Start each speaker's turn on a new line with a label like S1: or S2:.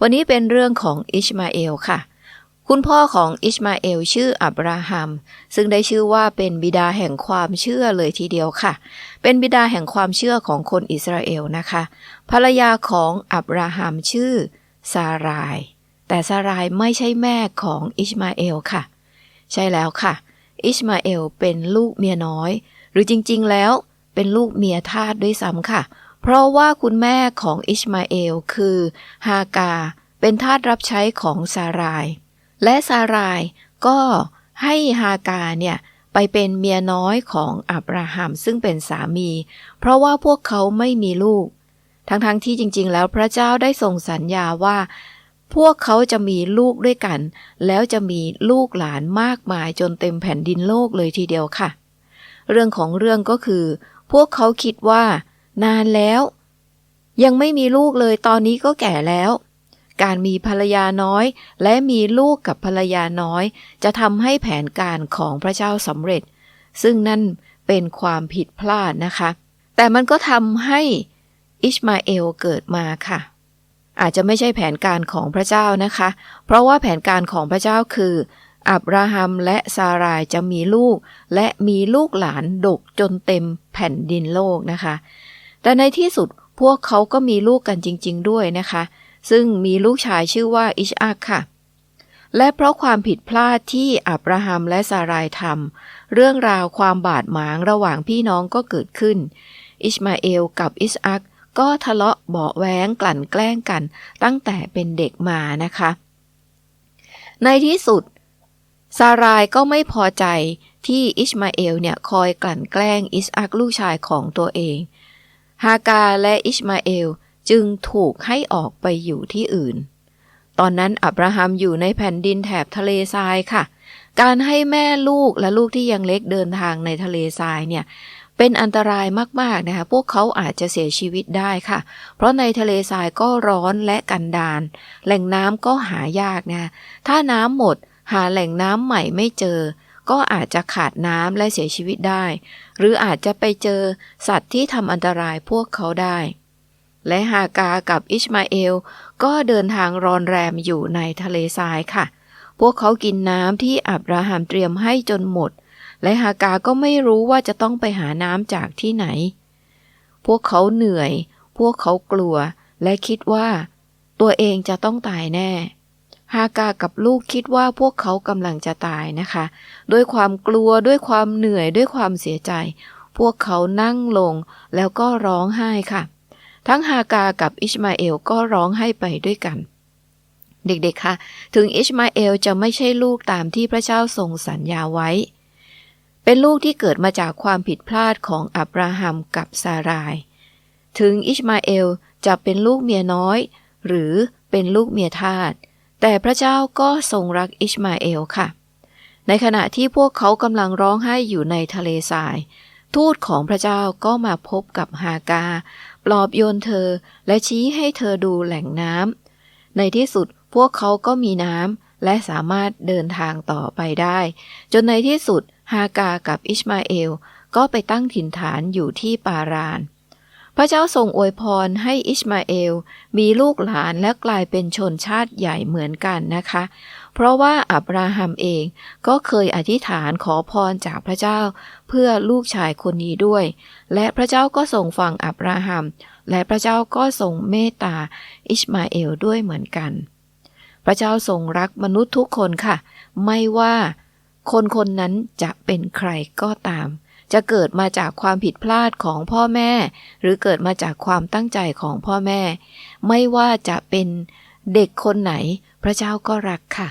S1: วันนี้เป็นเรื่องของอิชมาเอลค่ะ คุณพ่อของอิชมาเอลชื่ออับราฮัม ซึ่งได้ชื่อว่าเป็นบิดาแห่งความเชื่อเลยทีเดียวค่ะ เป็นบิดาแห่งความเชื่อของคนอิสราเอลนะคะ ภรรยาของอับราฮัมชื่อซาราย แต่ซารายไม่ใช่แม่ของอิชมาเอลค่ะ ใช่แล้วค่ะ อิชมาเอลเป็นลูกเมียน้อย หรือจริงๆแล้วเป็นลูกเมียทาสด้วยซ้ำค่ะเเพราะว่าคุณแม่ของอิชมาเอลคือฮากา เป็นทาสรับใช้ของซาราย และซารายก็ให้ฮากาเนี่ยไปเป็นเมียน้อยของอับราฮัมซึ่งเป็นสามี เพราะว่าพวกเขาไม่มีลูก ทั้งๆทที่จริง ๆ แล้วพระเจ้าได้ทรงสัญญาว่า พวกเขาจะมีลูกด้วยกัน แล้วจะมีลูกหลานมากมายจนเต็มแผ่นดินโลกเลยทีเดียวค่ะ เรื่องของเรื่องก็คือ พวกเขาคิดว่า นานแล้ว ยังไม่มีลูกเลยตอนนี้ก็แก่แล้ว การมีภรรยาน้อย และมีลูกกับภรรยาน้อย จะทำให้แผนการของพระเจ้าสำเร็จ ซึ่งนั่นเป็นความผิดพลาดนะคะ แต่มันก็ทำให้อิชมาเอลเกิดมาค่ะ อาจจะไม่ใช่แผนการของพระเจ้านะคะ เพราะว่าแผนการของพระเจ้าคืออับราฮัมและซารายจะมีลูก และมีลูกหลานดกจนเต็มแผ่นดินโลกนะคะ แต่ในที่สุดพวกเขาก็มีลูกกันจริง ๆ ด้วยนะคะ ซึ่งมีลูกชายชื่อว่าอิชอักค่ะ และเพราะความผิดพลาดที่อับราฮัมและซารายทำเรื่องราวความบาดหมางระหว่างพี่น้องก็เกิดขึ้น อิชมาเอลกับอิสอักก็ทะเลาะเบาะแว้งกลั่นแกล้งกันตั้งแต่เป็นเด็กมานะคะ ในที่สุด ซารายก็ไม่พอใจที่อิชมาเอลเนี่ยคอยกลั่นแกล้งอิสอักลูกชายของตัวเอง ฮากาและอิชมาเอลจึงถูกให้ออกไปอยู่ที่อื่น ตอนนั้นอับราฮัมอยู่ในแผ่นดินแถบทะเลทรายค่ะ การให้แม่ลูกและลูกที่ยังเล็กเดินทางในทะเลทรายเนี่ยเป็นอันตรายมาก ๆ นะคะ พวกเขาอาจจะเสียชีวิตได้ค่ะ เพราะในทะเลทรายก็ร้อนและกันดาร แหล่งน้ำก็หายากนะ ถ้าน้ำหมดหาแหล่งน้ำใหม่ไม่เจอ ก็อาจจะขาดน้ำและเสียชีวิตได้ หรืออาจจะไปเจอสัตว์ที่ทำอันตรายพวกเขาได้ และฮากากับอิชมาเอล ก็เดินทางรอนแรมอยู่ในทะเลทรายค่ะ พวกเขากินน้ำที่อับราฮัมเตรียมให้จนหมด และฮากาก็ไม่รู้ว่าจะต้องไปหาน้ำจากที่ไหน พวกเขาเหนื่อย พวกเขากลัว และคิดว่า ตัวเองจะต้องตายแน่ ฮากากับลูกคิดว่าพวกเขากำลังจะตายนะคะ ด้วยความกลัวด้วยความเหนื่อยด้วยความเสียใจ พวกเขานั่งลงแล้วก็ร้องไห้ค่ะ ทั้งฮากากับอิชมาเอลก็ร้องไห้ไปด้วยกัน เด็กๆค่ะ ถึงอิชมาเอลจะไม่ใช่ลูกตามที่พระเจ้าทรงสัญญาไว้ เป็นลูกที่เกิดมาจากความผิดพลาดของอับราฮัมกับซาราย ถึงอิชมาเอลจะเป็นลูกเมียน้อย หรือเป็นลูกเมียทาส แต่พระเจ้าก็ทรงรักอิชมาเอลค่ะ ในขณะที่พวกเขากำลังร้องไห้อยู่ในทะเลทราย ทูตของพระเจ้าก็มาพบกับฮากา ปลอบโยนเธอและชี้ให้เธอดูแหล่งน้ำ ในที่สุดพวกเขาก็มีน้ำและสามารถเดินทางต่อไปได้ จนในที่สุดฮากากับอิชมาเอลก็ไปตั้งถิ่นฐานอยู่ที่ปาราน พระเจ้าทรงอวยพรให้อิชมาเอล มีลูกหลานและกลายเป็นชนชาติใหญ่เหมือนกันนะคะ เพราะว่าอับราฮัมเองก็เคยอธิษฐานขอพรจากพระเจ้า เพื่อลูกชายคนนี้ด้วย และพระเจ้าก็ทรงฟังอับราฮัม และพระเจ้าก็ทรงเมตตาอิชมาเอลด้วยเหมือนกัน พระเจ้าทรงรักมนุษย์ทุกคนค่ะ ไม่ว่าคนคนนั้นจะเป็นใครก็ตาม จะเกิดมาจากความผิดพลาดของพ่อแม่ หรือเกิดมาจากความตั้งใจของพ่อแม่ ไม่ว่าจะเป็นเด็กคนไหน พระเจ้าก็รักค่ะ